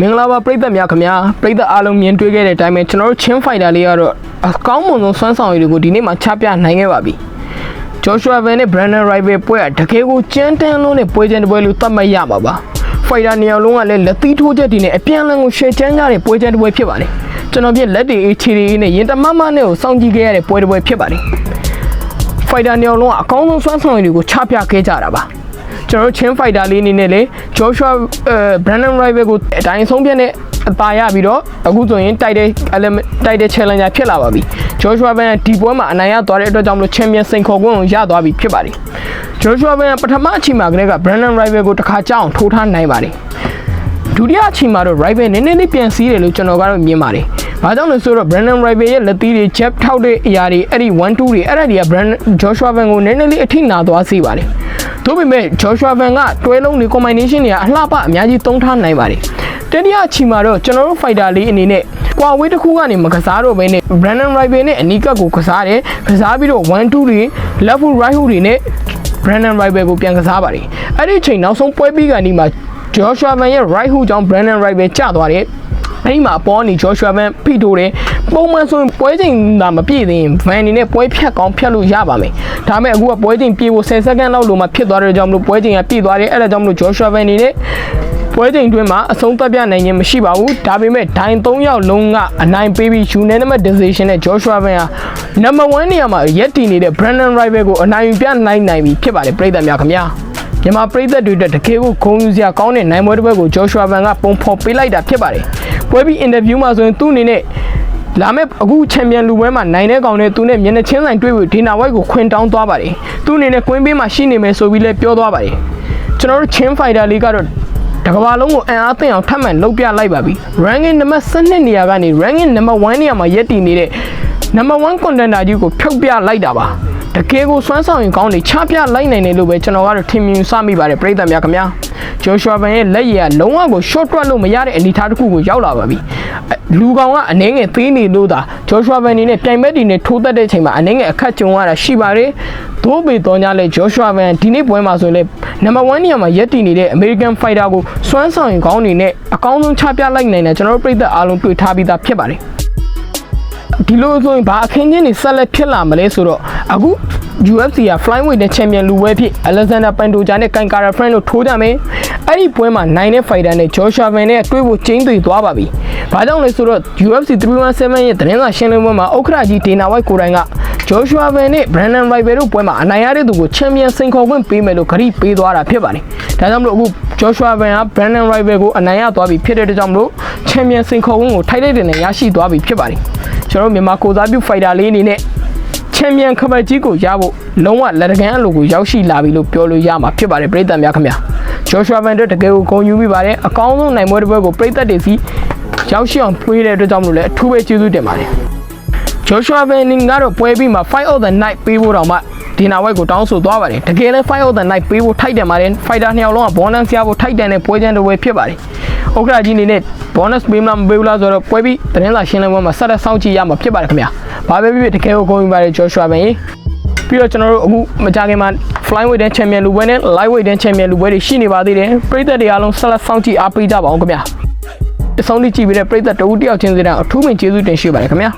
မင်္ဂလာပါပရိသတ်များခင်ဗျာပရိသတ်အားလုံးမြင်တွေ့ခဲ့တဲ့အတိုင်းပဲကျွန်တော်တို့ချင်းဖိုက်တာလေးကတော့အကောင်းမွန်ဆုံးစွမ်းဆောင်ရည်တွေကိုဒီနေ့မှချပြနိုင်ခဲ့ပါပြီဂျော်ရှွာဗန်နဲ့ Brandon Rival ပွဲကတကယ်ကိုကြမ်းတမ်းလုံးနဲ့ပွဲချင်းတစ်ပွဲလို့သတ်မှတ်ရမှာပါဖိုက်တာနေရာလုံးကလည်းလက်သီးထိုးချက်တွေနဲ့အပြန်အလှန်ကိုရှယ်ချမ်းကြတဲ့ပွဲချင်းတစ်ပွဲဖြစ်ပါတယ်ကျွန်တော်ပြလက်တွေအေးချီတွေနဲ့ရင်တမမနဲ့ကိုစောင့်ကြည့်ခဲ့ရတဲ့ပွဲတစ်ပွဲဖြစ်ပါတယ်ဖိုက်တာနေရာလုံးကအကောင်းဆုံးစွမ်းဆောင်ရည်တွေကိုချပြခဲ့ကြတာပါ ကျွန်တော်တို့ချင်းဖိုက်တာလေးအနေနဲ့လေ Joshua အဲ Brandon Rival ကိုအတိုင်းဆုံးပြတ်နဲ့အသာရပြီးတော့အခုဆိုရင်တိုက်တဲ့ element တိုက်တဲ့ challenger ဖြစ်လာပါပြီ Joshua Ben ကဒီပွဲမှာအနိုင်ရသွားတဲ့အတွက်ကြောင့်မလို့ champion စိန်ခေါ်ခွင့်ကိုရသွားပြီဖြစ်ပါတယ် Joshua Ben ကပထမအချိန်မှာကလေးက Brandon Rival ကိုတစ်ခါကြောင်းထိုးထားနိုင်ပါတယ်ဒုတိယအချိန်မှာတော့ Rival နည်းနည်းလေးပြန်စီးတယ်လို့ကျွန်တော်ကတော့မြင်ပါတယ်။ဘာကြောင့်လဲဆိုတော့ Brandon Rival ရဲ့လက်သီးတွေ jab ထောက်တဲ့အရာတွေအဲ့ဒီ1 2တွေအဲ့ဒါတွေက Brandon Joshua Ben ကိုနည်းနည်းလေးအထိနာသွားစေပါတယ်။ ဒါပေမဲ့ Joshua Ben ကတွဲလုံးတွေ combination တွေကအလှပအများကြီးသုံးထားနိုင်ပါတယ်။တတိယအချိန်မှာတော့ကျွန်တော်တို့ fighter လေးအနေနဲ့ကွာဝေးတစ်ခုကနေမကစားတော့ဘဲနဲ့ Brandon Rival နဲ့အနီးကပ်ကိုကစားတယ်။ကစားပြီးတော့1 2တွေ left hook right hook တွေနဲ့ Brandon Rival ကိုပြန်ကစားပါတယ်။အဲ့ဒီအချိန်နောက်ဆုံးပွဲပြီးကနေမှ Joshua Van ရဲ့ right hook ကြောင့် Brandon Rival ကျသွားတယ်။ အဲ့ဒီမှာပေါ်နေ Joshua Van ဖိထိုးတယ်။ပုံမှန်ဆိုရင်ပွဲချိန်သာမပြည့်သေးရင် Van အနေနဲ့ပွဲဖြတ်ကောင်းဖြတ်လို့ရပါမယ်။ဒါပေမဲ့အခုကပွဲချိန်ပြေဖို့10စက္ကန့်လောက်လိုမှဖြစ်သွားတဲ့ကြောင့်မလို့ပွဲချိန်ကပြည့်သွားတယ်။အဲ့ဒါကြောင့်မလို့ Joshua Van အနေနဲ့ပွဲချိန်တွင်းမှာအဆုံးသတ်ပြနိုင်ခြင်းမရှိပါဘူးဒါပေမဲ့ဒိုင်3ယောက်လုံးကအနိုင်ပေးပြီး unanimous decision နဲ့ Joshua Van ဟာ number 1နေရာမှာရက်တည်နေတဲ့ Brandon Rival ကိုအနိုင်ယူပြနိုင်နိုင်ပြီဖြစ်ပါတယ်ပြည်သက်များခင်ဗျာမြန်မာပြည်သက်တွေအတွက်တကယ်ကိုဂုဏ်ယူစရာကောင်းတဲ့နိုင်ပွဲတစ်ပွဲကို Joshua Van ကပုံဖော်ပေးလိုက်တာဖြစ်ပါတယ် ပွဲပြီး interview မှာဆိုရင်သူ့အနေနဲ့လာမယ့်အခုချန်ပီယံလူပွဲမှာနိုင်တဲ့ကောင်နဲ့သူနဲ့မျက်နှာချင်းဆိုင်တွေ့ပြီးဒေနာဝိုက်ကိုခွင်တောင်းသွားပါတယ်သူ့အနေနဲ့ကွင်းပေးမှာရှိနေမယ်ဆိုပြီးလည်းပြောသွားပါတယ်ကျွန်တော်တို့ချင်းဖိုင်တာလေးကတော့တကဘာလုံးကိုအင်အားသင့်အောင်ထပ်မံလုပ်ပြလိုက်ပါပြီ ranking နံပါတ်12နေရာကနေ ranking နံပါတ်1နေရာမှာရပ်တည်နေတဲ့ number 1 contender ကြီးကိုဖြုတ်ပြလိုက်တာပါ တကယ်ကိုစွမ်းဆောင်ရင်ကောင်းနေချပြလိုက်နိုင်တယ်လို့ပဲကျွန်တော်ကတော့ထင်မြင်စမိပါတယ်ပြည်သက်များခင်ဗျာဂျိုရှွာဗန်ရဲ့လက်ရည်ကလုံးဝကို short တွက်လို့မရတဲ့အနေအထားတစ်ခုကိုရောက်လာပါပြီအဲလူကောင်ကအနှင်းငယ်သေးနေလို့သာဂျိုရှွာဗန်နေနဲ့ပြိုင်ဘက်တွေနဲ့ထိုးသက်တဲ့အချိန်မှာအနှင်းငယ်အခက်ကြုံရတာရှိပါတယ်ဒို့ပေတော့ညလဲဂျိုရှွာဗန်ဒီနေ့ပွဲမှာဆိုရင်လေနံပါတ်1နေရာမှာရပ်တည်နေတဲ့ American Fighter ကိုစွမ်းဆောင်ရင်ကောင်းနေနဲ့အကောင်းဆုံးချပြလိုက်နိုင်တယ်ကျွန်တော်တို့ပြည်သက်အားလုံးတွေ့ထားပြီးသားဖြစ်ပါတယ် ဒီလိုဆိုရင်ဘာအခင်းချင်းတွေဆက်လက်ဖြစ်လာမလဲဆိုတော့အခု UFC က flyweight နဲ့ champion လူပွဲဖြစ် Alexander Pantoja နဲ့ Kai Kara France တို့ထိုးကြမယ်အဲ့ဒီပွဲမှာနိုင်တဲ့ fighter နဲ့ Joshua Van နဲ့တွေ့ဖို့ကျင်းသွေသွားပါပြီ။ဘာကြောင့်လဲဆိုတော့ UFC 317ရဲ့သတင်းစာရှင်းလင်းပွဲမှာဥက္ကရာကြီး Dana White ကိုယ်တိုင်က Joshua Van နဲ့ Brandon Rival တို့ပွဲမှာအနိုင်ရတဲ့သူကို champion စိန်ခေါ်ခွင့်ပေးမယ်လို့ဂရုပေးသွားတာဖြစ်ပါတယ်။ဒါကြောင့်မလို့အခု Joshua Van က Brandon Rival ကိုအနိုင်ရသွားပြီဖြစ်တဲ့အတွက်ကြောင့်မလို့ champion စိန်ခေါ်ခွင့်ကိုထိုက်တဲ့တဲ့နဲ့ရရှိသွားပြီဖြစ်ပါတယ်။ ကျွန်တော်တို့မြန်မာကိုစားပြု fighter လေးအနေနဲ့ချန်ပီယံခပတ်ကြီးကိုရဖို့လုံးဝလက်တကန်းအလိုကိုရောက်ရှိလာပြီလို့ပြောလို့ရမှာဖြစ်ပါတယ်ပြည်သက်များခင်ဗျာဂျော့ရှွာဗန်တို့တကယ်ကိုဂုဏ်ယူမိပါတယ်အကောင်းဆုံးနိုင်ပွဲတစ်ပွဲကိုပြည်သက်တွေစီရောက်ရှိအောင်ဖွေးတဲ့အတွက်ကြောင့်မလို့လည်းအထူးပဲကျေးဇူးတင်ပါတယ်ဂျော့ရှွာဗန်နင်ကတော့ပွဲပြီးမှာ fight of the night ပေးဖို့တော့မှဒီနာဝိုက်ကိုတောင်းဆိုသွားပါတယ်တကယ်လည်း fight of the night ပေးဖို့ထိုက်တယ်ပါတယ် fighter နှစ်ယောက်လုံးက bonus ရဖို့ထိုက်တယ်နဲ့ပွဲချမ်းတစ်ပွဲဖြစ်ပါတယ် ဥက္ကရာကြီးအနေနဲ့ bonus ပေးမလားမပေးဘူးလားဆိုတော့ပွဲပြီးသတင်းစာရှင်းလင်းပွဲမှာဆက်လက်စောင့်ကြည့်ရမှာဖြစ်ပါတယ်ခင်ဗျာဘာပဲဖြစ်ဖြစ်တကယ်ကိုဂုဏ်ယူပါတယ်ဂျော့ရှွာဗန်ရေပြီးတော့ကျွန်တော်တို့အခုမကြခင်မှာ flyweight တဲ့ champion လူပွဲနဲ့ lightweight တဲ့ champion လူပွဲတွေရှိနေပါသေးတယ်ပရိသတ်တွေအားလုံးဆက်လက်စောင့်ကြည့်အားပေးကြပါအောင်ခင်ဗျာအဆုံးထိကြည့်ပြီးတဲ့ပရိသတ်တဦးတယောက်ချင်းစီတိုင်းအထူးပင်ကျေးဇူးတင်ရှိပါတယ်ခင်ဗျာ